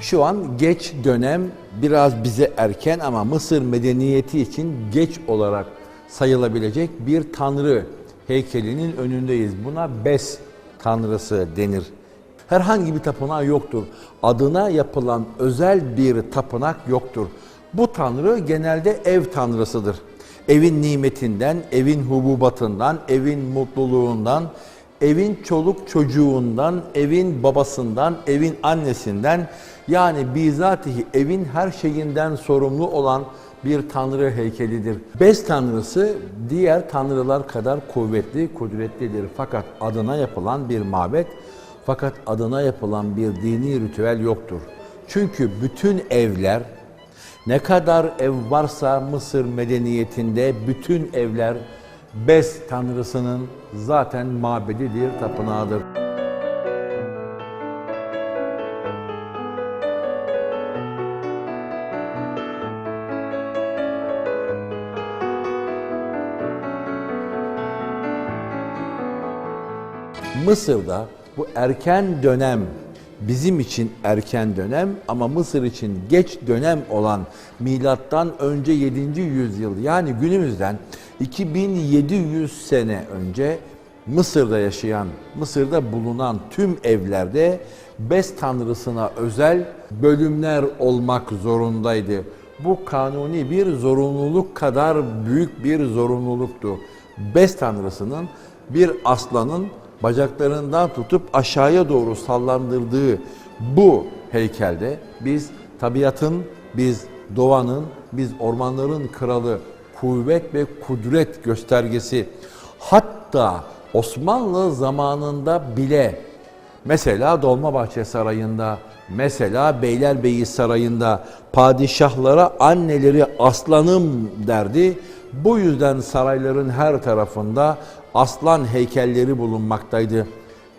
Şu an geç dönem biraz bize erken ama Mısır medeniyeti için geç olarak sayılabilecek bir tanrı heykelinin önündeyiz. Buna Bes tanrısı denir. Herhangi bir tapınağı yoktur. Adına yapılan özel bir tapınak yoktur. Bu tanrı genelde ev tanrısıdır. Evin nimetinden, evin hububatından, evin mutluluğundan, evin çoluk çocuğundan, evin babasından, evin annesinden yani bizatihi evin her şeyinden sorumlu olan bir tanrı heykelidir. Bes tanrısı diğer tanrılar kadar kuvvetli, kudretlidir. Fakat adına yapılan bir mabet, fakat adına yapılan bir dini ritüel yoktur. Çünkü bütün evler, ne kadar ev varsa Mısır medeniyetinde bütün evler Bes tanrısının zaten mabedidir, tapınağıdır. Mısır'da bu erken dönem bizim için erken dönem ama Mısır için geç dönem olan milattan önce 7. yüzyıl yani günümüzden 2700 sene önce Mısır'da yaşayan, Mısır'da bulunan tüm evlerde Bes tanrısına özel bölümler olmak zorundaydı. Bu kanuni bir zorunluluk kadar büyük bir zorunluluktu. Bes tanrısının bir aslanın bacaklarından tutup aşağıya doğru sallandırdığı bu heykelde biz tabiatın, biz doğanın, biz ormanların kralı, kuvvet ve kudret göstergesi. Hatta Osmanlı zamanında bile mesela Dolmabahçe Sarayı'nda, mesela Beylerbeyi Sarayı'nda padişahlara anneleri aslanım derdi. Bu yüzden sarayların her tarafında aslan heykelleri bulunmaktaydı.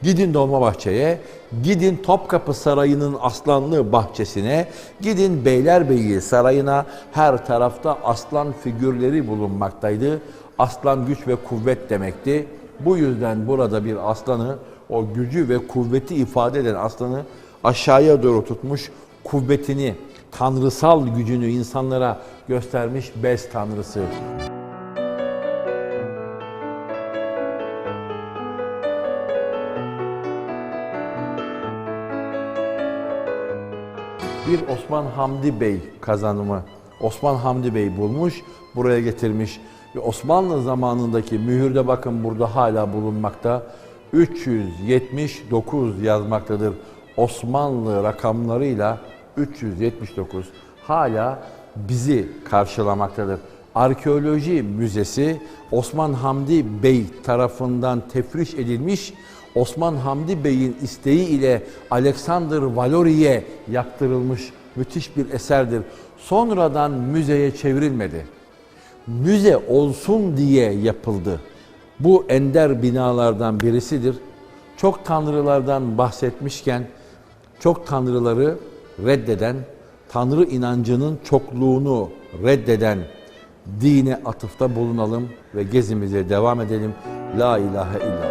Gidin Dolmabahçe'ye, gidin Topkapı Sarayı'nın aslanlı bahçesine, gidin Beylerbeyi Sarayı'na her tarafta aslan figürleri bulunmaktaydı. Aslan güç ve kuvvet demekti. Bu yüzden burada bir aslanı, o gücü ve kuvveti ifade eden aslanı aşağıya doğru tutmuş, kuvvetini, tanrısal gücünü insanlara göstermiş Bes tanrısı. Bir Osman Hamdi Bey kazanımı. Osman Hamdi Bey bulmuş, buraya getirmiş. Ve Osmanlı zamanındaki mühürde bakın burada hala bulunmakta. 379 yazmaktadır. Osmanlı rakamlarıyla 379 hala bizi karşılamaktadır. Arkeoloji Müzesi Osman Hamdi Bey tarafından tefriş edilmiş Osman Hamdi Bey'in isteği ile Alexander Valori'ye yaptırılmış müthiş bir eserdir. Sonradan müzeye çevrilmedi. Müze olsun diye yapıldı. Bu ender binalardan birisidir. Çok tanrılardan bahsetmişken çok tanrıları reddeden, tanrı inancının çokluğunu reddeden dine atıfta bulunalım ve gezimize devam edelim. La ilahe illallah.